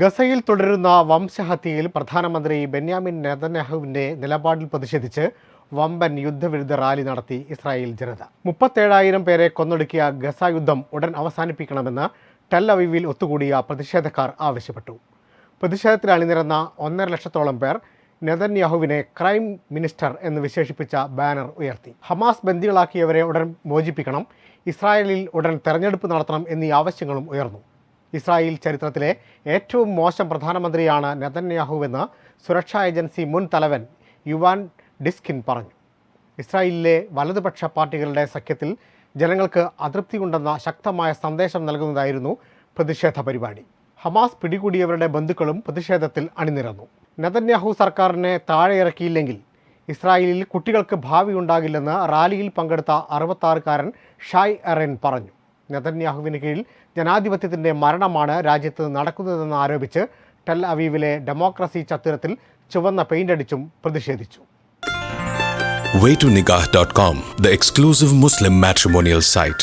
ഗസയിൽ തുടരുന്ന വംശഹത്യയിൽ പ്രധാനമന്ത്രി ബെന്യാമിൻ നെതന്യാഹുവിന്റെ നിലപാടിൽ പ്രതിഷേധിച്ച് വമ്പൻ യുദ്ധവിരുദ്ധ റാലി നടത്തി ഇസ്രായേൽ ജനത. മുപ്പത്തേഴായിരം പേരെ കൊന്നൊടുക്കിയ ഗസ യുദ്ധം ഉടൻ അവസാനിപ്പിക്കണമെന്ന് ടെൽ അവീവിൽ ഒത്തുകൂടിയ പ്രതിഷേധക്കാർ ആവശ്യപ്പെട്ടു. പ്രതിഷേധത്തിൽ അണിനിരന്ന ഒന്നര ലക്ഷത്തോളം പേർ നെതന്യാഹുവിനെ ക്രൈം മിനിസ്റ്റർ എന്ന് വിശേഷിപ്പിച്ച ബാനർ ഉയർത്തി. ഹമാസ് ബന്ദികളാക്കിയവരെ ഉടൻ മോചിപ്പിക്കണം ഇസ്രായേലിൽ ഉടൻ തെരഞ്ഞെടുപ്പ് നടത്തണം എന്നീ ആവശ്യങ്ങളും ഉയർന്നു. ഇസ്രായേൽ ചരിത്രത്തിലെ ഏറ്റവും മോശം പ്രധാനമന്ത്രിയാണ് നെതന്യാഹുവെന്ന് സുരക്ഷാ ഏജൻസി മുൻ തലവൻ യുവാൻ ഡിസ്കിൻ പറഞ്ഞു. ഇസ്രായേലിലെ വലതുപക്ഷ പാർട്ടികളുടെ സഖ്യത്തിൽ ജനങ്ങൾക്ക് അതൃപ്തിയുണ്ടെന്ന ശക്തമായ സന്ദേശം നൽകുന്നതായിരുന്നു പ്രതിഷേധ പരിപാടി. ഹമാസ് പിടികൂടിയവരുടെ ബന്ധുക്കളും പ്രതിഷേധത്തിൽ അണിനിരന്നു. നെതന്യാഹു സർക്കാരിനെ താഴെയിറക്കിയില്ലെങ്കിൽ ഇസ്രായേലിൽ കുട്ടികൾക്ക് ഭാവി ഉണ്ടാകില്ലെന്ന് റാലിയിൽ പങ്കെടുത്ത അറുപത്താറുകാരൻ ഷായ് എറൻ പറഞ്ഞു. നെതന്യാഹുവിന് കീഴിൽ ജനാധിപത്യത്തിന്റെ മരണമാണ് രാജ്യത്ത് നടക്കുന്നതെന്ന് ആരോപിച്ച് ടെൽ അവീവിലെ ഡെമോക്രസി ചത്തുരത്തിൽ ചുവന്ന പെയിന്റടിച്ചും പ്രതിഷേധിച്ചു waytonikah.com, the exclusive Muslim matrimonial site.